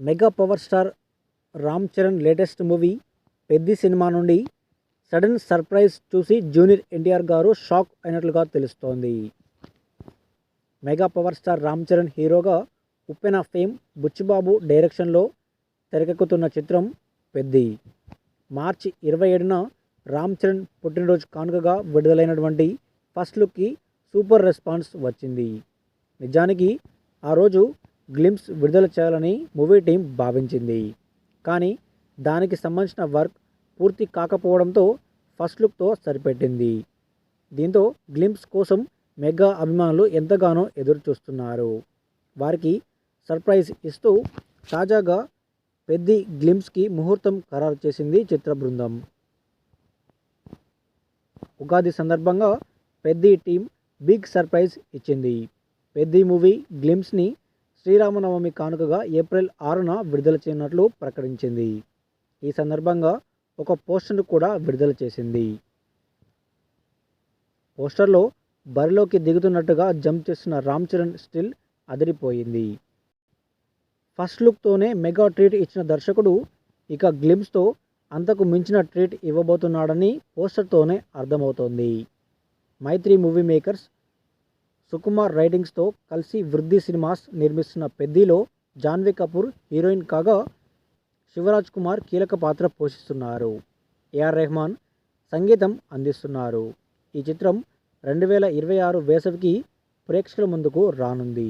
Mega power star Ram Charan latest movie Peddi cinema నుండి sudden surprise చూసి junior NTR గారు shock అయినట్లుగా తెలుస్తోంది. Mega power star Ram Charan హీరోగా ఉప్పెన్ ఆఫ్ ఫేమ్ బుచ్చిబాబు డైరెక్షన్లో తెరకెక్కుతున్న చిత్రం పెద్ది. మార్చి ఇరవై ఏడున రామ్ చరణ్ పుట్టినరోజు కానుకగా విడుదలైనటువంటి ఫస్ట్ లుక్కి సూపర్ రెస్పాన్స్ వచ్చింది. నిజానికి ఆ రోజు గ్లిమ్స్ విడుదల చేయాలని మూవీ టీం భావించింది. కానీ దానికి సంబంధించిన వర్క్ పూర్తి కాకపోవడంతో ఫస్ట్ లుక్తో సరిపెట్టింది. దీంతో గ్లిమ్స్ కోసం మెగా అభిమానులు ఎంతగానో ఎదురు చూస్తున్నారు వారికి సర్ప్రైజ్ ఇస్తూ తాజాగా పెద్ది గ్లిమ్స్కి ముహూర్తం ఖరారు చేసింది చిత్ర బృందం. ఉగాది సందర్భంగా పెద్ది టీం బిగ్ సర్ప్రైజ్ ఇచ్చింది. పెద్ది మూవీ గ్లిమ్స్ని శ్రీరామనవమి కానుకగా ఏప్రిల్ ఆరున విడుదల చేయనున్నట్లు ప్రకటించింది. ఈ సందర్భంగా ఒక పోస్టర్ను కూడా విడుదల చేసింది. పోస్టర్లో బరిలోకి దిగుతున్నట్టుగా జంప్ చేస్తున్న రామ్ చరణ్ స్టిల్ అదిరిపోయింది. ఫస్ట్ లుక్తోనే మెగా ట్రీట్ ఇచ్చిన దర్శకుడు ఇక గ్లిమ్స్తో అంతకు మించిన ట్రీట్ ఇవ్వబోతున్నాడని పోస్టర్తోనే అర్థమవుతోంది. మైత్రి మూవీ మేకర్స్ సుకుమార్ రైటింగ్స్తో కలిసి వృద్ధి సినిమాస్ నిర్మిస్తున్న పెద్దిలో జాన్వీ కపూర్ హీరోయిన్ కాగా శివరాజ్ కుమార్ కీలక పాత్ర పోషిస్తున్నారు. ఏఆర్ రెహమాన్ సంగీతం అందిస్తున్నారు. ఈ చిత్రం రెండు వేల ఇరవై ఆరు వేసవికి ప్రేక్షకుల ముందుకు రానుంది.